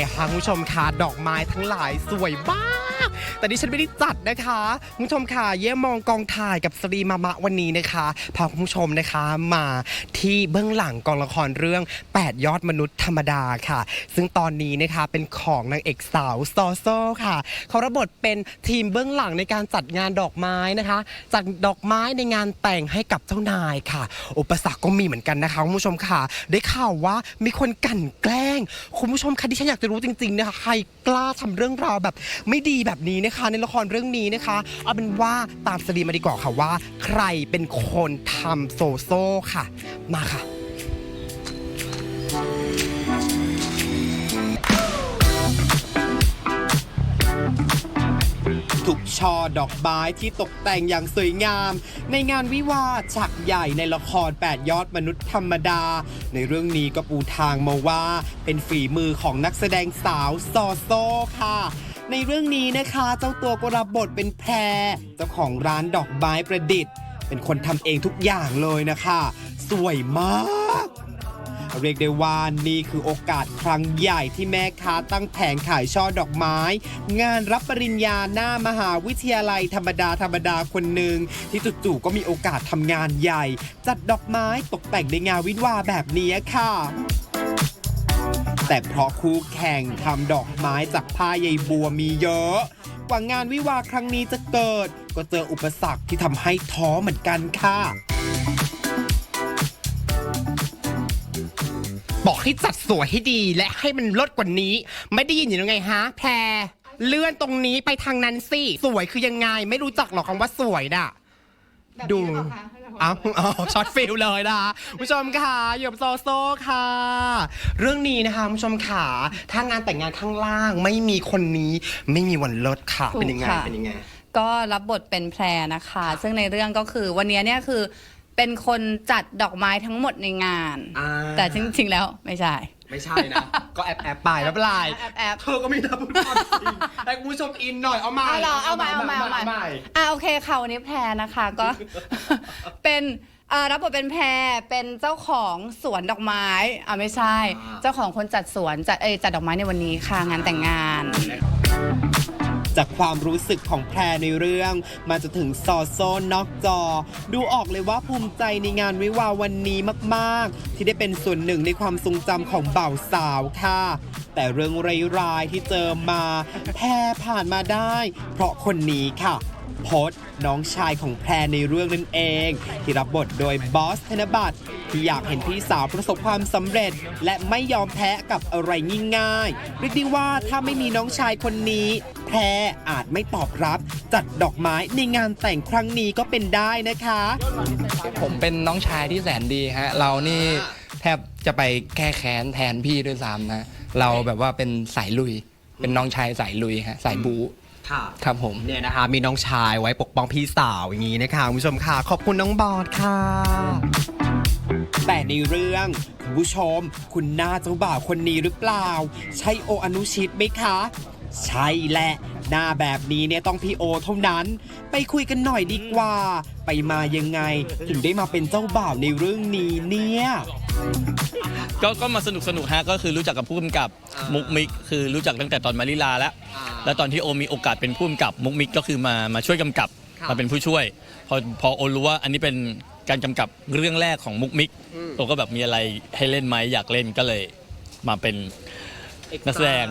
ไงคะคุณผู้ชมคะดอกไม้ทั้งหลายสวยมาก แต่ดิฉันไม่ได้จัดนะคะคุณผู้ชมค่ะเยี่ยมมองกองถ่ายกับสตรีมามะวันนี้นะคะพาคุณผู้ชมนะคะมาที่เบื้องหลังกองละครเรื่อง 8 ยอดมนุษย์ธรรมดาค่ะ ซึ่งตอนนี้นะคะเป็นของนางเอกสาวซอโซค่ะ เขารับบทเป็นทีมเบื้องหลังในการจัดงานดอกไม้นะคะ จัดดอกไม้ในงานแต่งให้กับเจ้านายค่ะ อุปสรรคก็มีเหมือนกันนะคะคุณผู้ชมค่ะ ได้ข่าวว่ามีคนกั่นแกล้ง คุณผู้ชมคะที่ฉันอยากจะรู้จริงๆนะคะใครกล้าทำเรื่องราวแบบไม่ดีแบบนี้นะคะในละครเรื่องนี้นะคะ เอาเป็นว่าตามสตรีมาดีกว่าค่ะว่า ใครเป็นคนทำโซโซค่ะ มาค่ะ ทุกช่อดอกไม้ที่ตกแต่งอย่างสวยงาม ในงานวิวาห์ฉากใหญ่ในละคร 8 ยอดมนุษย์ธรรมดา ในเรื่องนี้ก็ปูทางมาว่า เป็นฝีมือของนักแสดงสาวซอโซค่ะ ในเรื่องนี้นะคะ เจ้าตัวก็รับบทเป็นแพร เจ้าของร้านดอกไม้ประดิษฐ์ เป็นคนทำเองทุกอย่างเลยนะคะ สวยมาก เรียกได้ว่านี่คือโอกาสครั้งใหญ่ที่แม่ค้าตั้งแผงขายช่อดอกไม้ งานรับปริญญาหน้ามหาวิทยาลัยธรรมดาธรรมดาคนหนึ่งที่จู่ๆก็มีโอกาสทำงานใหญ่ จัดดอกไม้ตกแต่งในงานวิวาแบบนี้ค่ะ แต่เพราะคู่แข่งทำดอกไม้จากผ้าใยบัวมีเยอะ กว่างานวิวาห์ครั้งนี้จะเกิด ก็เจออุปสรรคที่ทำให้ท้อเหมือนกันค่ะ บอกให้จัดสวยให้ดีและให้มันลดกว่านี้ ไม่ได้ยินอยู่ยังไงฮะแพรเลื่อนตรงนี้ไปทางนั้นสิ สวยคือยังไง ไม่รู้จักหรอกคำว่าสวยน่ะดูเอ้าเอาช็อตฟิลเลยนะคะผู้ชมค่ะอยู่กับโซโซค่ะ เรื่องนี้นะคะผู้ชมค่ะถ้างานแต่งงานข้างล่างไม่มีคนนี้ไม่มีวันลดค่ะถูกเป็นยังไงค่ะ เป็นยังไง ก็รับบทเป็นแพรนะคะ ซึ่งในเรื่องก็คือวันนี้เนี่ยคือเป็นคนจัดดอกไม้ทั้งหมดในงาน อ่า แต่จริงๆแล้วไม่ใช่ ไม่ใช่นะ ก็แอบแอบไปแล้วเป็นไรแอบแอบเธอก็ไม่ได้พูดความจริงให้คุณผู้ชมอินหน่อยเอาใหม่เอาเหรอเอาใหม่เอาใหม่เอาใหม่ อะโอเคค่ะวันนี้แพรนะคะก็ เป็นเอ่อรับบทเป็นแพรเป็นเจ้าของสวนดอกไม้อะไม่ใช่เจ้าของคนจัดสวนจัดเอยจัดดอกไม้ในวันนี้ค่ะงานแต่งงาน จากความรู้สึกของแพรในเรื่อง มาจะถึงซอโซนอกจอ ดูออกเลยว่าภูมิใจในงานวิวาห์วันนี้มากๆ ที่ได้เป็นส่วนหนึ่งในความทรงจำของบ่าวสาวค่ะ แต่เรื่องร้ายๆที่เจอมา แพรผ่านมาได้ เพราะคนนี้ค่ะ พศน้องชายของแพรในเรื่องนั่นเอง ที่รับบทโดยบอสธนบัตรที่อยากเห็นพี่สาวประสบความสำเร็จ และไม่ยอมแพ้กับอะไรง่ายๆเรียกได้ว่าถ้าไม่มีน้องชายคนนี้ แพรอาจไม่ตอบรับ จัดดอกไม้ในงานแต่งครั้งนี้ก็เป็นได้นะคะ ผมเป็นน้องชายที่แสนดีฮะ เรานี่แทบจะไปแก้แค้นแทนพี่ด้วยซ้ำนะ เราแบบว่าเป็นสายลุย เป็นน้องชายสายลุยฮะ สายบู ค่ะครับผม เนี่ยนะคะ มีน้องชายไว้ปกป้องพี่สาวอย่างนี้นะคะคุณผู้ชมค่ะ ขอบคุณน้องบอดค่ะ แต่ในเรื่องคุณผู้ชม คุณหน้าเจ้าบ่าวคนนี้หรือเปล่า ใช่โออนุชิตไหมคะ ใช่แหละ หน้าแบบนี้เนี่ยต้องพี่โอเท่านั้น ไปคุยกันหน่อยดีกว่า ไปมายังไง ถึงได้มาเป็นเจ้าบ่าวในเรื่องนี้เนี่ยก็ก็มาสนุกสนุกฮะก็คือรู้จักกับผู้กำกับอ่ามุมุกมิกคือรู้จักตั้งแต่ตอนมาริลาแล้วอ่าแล้วตอนที่โอมีโอกาสเป็นผู้กำกับมุกมิกก็คือมามาช่วยกำกับค่ะมาเป็นผู้ช่วยพอพอโอรู้ว่าอันนี้เป็นการกำกับเรื่องแรกของมุกมิกโอก็แบบมีอะไรให้เล่นไหมอยากเล่นก็เลยมาเป็นนักแสดง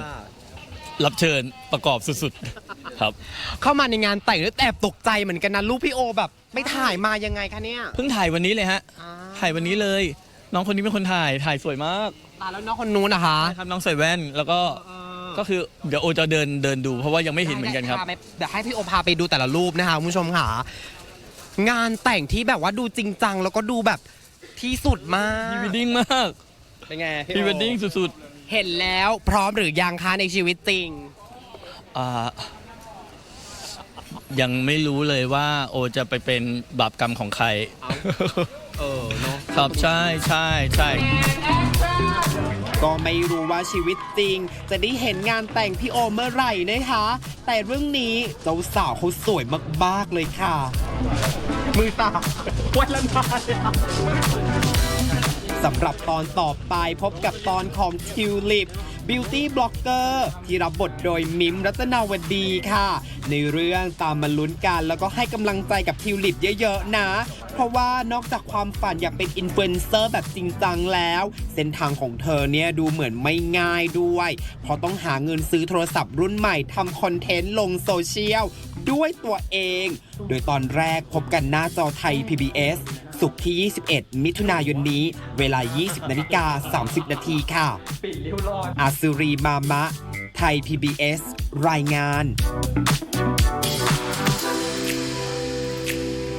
รับเชิญประกอบสุดๆ ครับ เข้ามาในงานแต่งแล้วแอบตกใจเหมือนกันนะลูกพี่โอแบบไม่ถ่ายมายังไงคะเนี่ยเพิ่งถ่ายวันนี้เลยฮะ ถ่ายวันนี้เลย น้องคนนี้เป็นคนถ่าย ถ่ายสวยมากตายแล้วน้องคนนู้นนะคะครับน้องใส่แว่น แล้วก็ ก็คือเดี๋ยวโอจะเดินเดินดู เพราะว่ายังไม่เห็นเหมือนกันครับ ได้ๆเดี๋ยวให้พี่โอพาไปดูแต่ละรูปนะคะคุณผู้ชมค่ะ งานแต่งที่แบบว่าดูจริงจังแล้วก็ดูแบบที่สุดมากพรีเวดดิ้งมาก เป็นไงพรีเวดดิ้งสุด เห็นแล้วพร้อมหรือยังคะในชีวิตจริงๆอ่ายังไม่รู้เลยว่าโอจะไปเป็นบาปกรรมของใคร เออเนาะครับใช่ใช่ใช่ ก็ไม่รู้ว่าชีวิตจริง จะได้เห็นงานแต่งพี่โอเมื่อไหร่นะคะ แต่เรื่องนี้เจ้าสาวเขาสวยมากๆเลยค่ะ มือตาวันละนาย สำหรับตอนต่อไปพบกับตอนของทิวลิปบิวตี้บล็อกเกอร์ที่รับบทโดยมิมรัตนาวดีค่ะ ในเรื่องตามมาลุ้นกันแล้วก็ให้กำลังใจกับทิวลิปเยอะๆนะ เพราะว่านอกจากความฝันอยากเป็นอินฟลูเอนเซอร์แบบจริงจังแล้ว เส้นทางของเธอเนี่ยดูเหมือนไม่ง่ายด้วย เพราะต้องหาเงินซื้อโทรศัพท์รุ่นใหม่ทำคอนเทนต์ลงโซเชียลด้วยตัวเอง โดยตอนแรกพบกันหน้าจอไทย PBS สุกร์ที่ 21 มิถุนายนนี้ เวลา 20นาฬิกา30 นาทีค่ะ อาสุรีมามะ ไทย PBS รายงาน